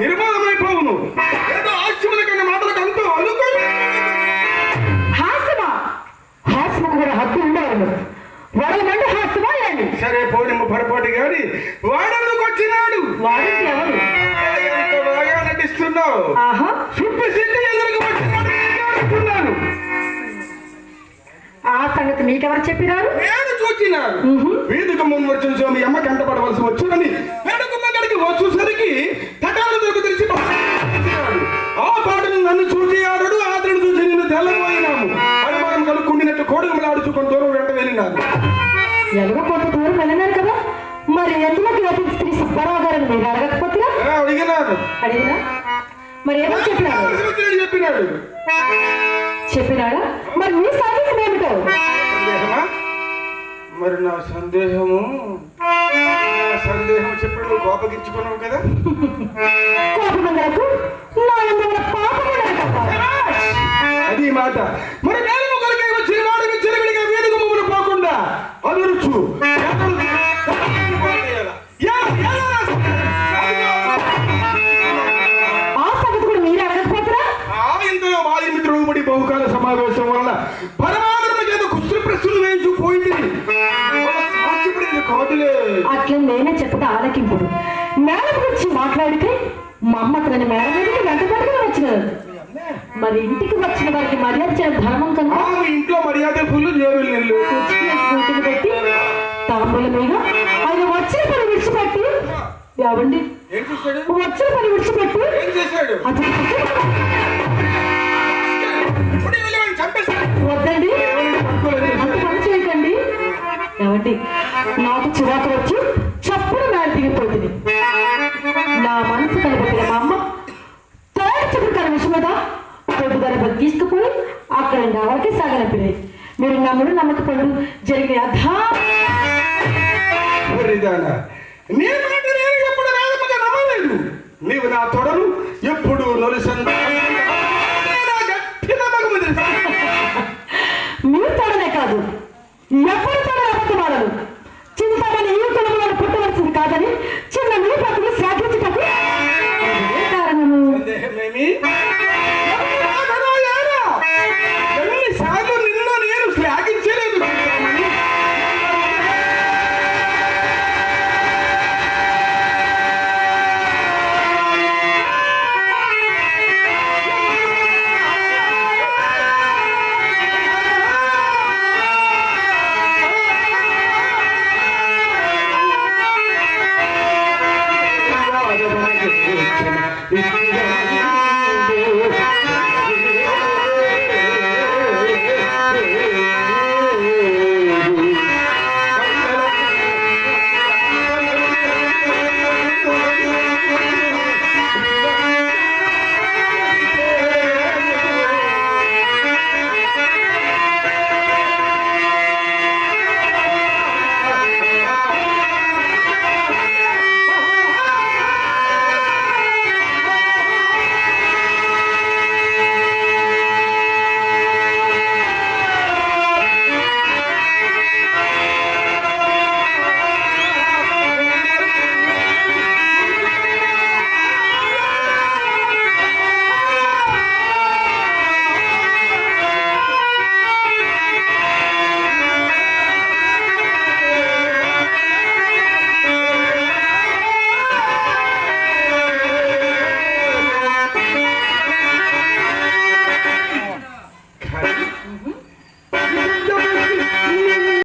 నిర్మాణమైపోవును. ఏదో ఆశ్చర్య కన్నా మాటలకు అంతా హాస్యమా? హాస్యముకు కూడా ఉండేవాళ్ళు వడలమంటే హాస్యమా సరే పోనిమ్మ పొరపాటు గాని వాడెందుకు వచ్చినాడు? వాడికి ఎవరు? ఎంత బాగా నటిస్తున్నావు? ఆహా. సుప్పు సిద్ధి ఎదురుకు వచ్చినాడు? అనుకున్నాను. ఆ సంగతి మీకెవరు చెప్పినారు? నేను చూచినాను. మ్హూ. వీధికి ముందు వచ్చిన స్వామి అమ్మ కంట పడవలసి వచ్చునని వచ్చేసరికి తటాలు దొరికి తెలిసి వచ్చినాడు. ఆ పాటను నన్ను చూచి ఆడడు ఆదరణ చూసి నిన్ను తెల్లబోయినాము. అనుమానం కలుక్కుండినట్టు కోడుకులు ఆడుచుకొని దూరం వెంట వెళ్ళినాను ఎలాగో కొంత దూరం వెళ్ళినారు కదా? మరి ఎందులోకి వచ్చిన స్త్రీ సుబ్బారావు మీరు అడగకపోతున్నా ఆ, అడిగినాను అడిగినా? మరి ఏమో వచ్చినట్టు చెప్పినాడు. చెప్పినాడా? మరి మీ సందేశం ఏమిటో? మరి నా సందేహము సందేహం చెప్పి నువ్వు కోపగించుకున్నావు కదా? అది మాట. మరి నేను ముగ్గురికై వచ్చిన వాడికి విచ్చలవిడిగా వేదిక ముగ్గురు పోకుండా అదురుచు. అట్లా నేనే చెప్తా ఆలకింపుడు. మేడం గురించి మాట్లాడితే మా అమ్మ తనని మేడం మీదకి వెంట వచ్చినారు. మరి ఇంటికి వచ్చిన వారికి మర్యాద చేయడం ధర్మం మీ ఇంట్లో మర్యాద ఫుల్ కూతురు పెట్టి తాంబూల మీద ఆయన వచ్చిన పని విడిచిపెట్టి ఏమండి? చేశాడు? వచ్చిన పని విడిచిపెట్టి అతను నాకు చిరాకు వచ్చి చప్పుడు మేడ దిగిపోతుంది నా మనసు కనబెట్టిన మా అమ్మ తోడు చెప్పుడు తన పొద్దు గడప తీసుకుపోయి అక్కడ ఎవరికి సాగనప్పినాయి మీరు నమ్ముడు నమ్మకపోవడం జరిగిన అధా నేను నమ్మలేదు. నీవు నా తొడలు ఎప్పుడు నొలిసందా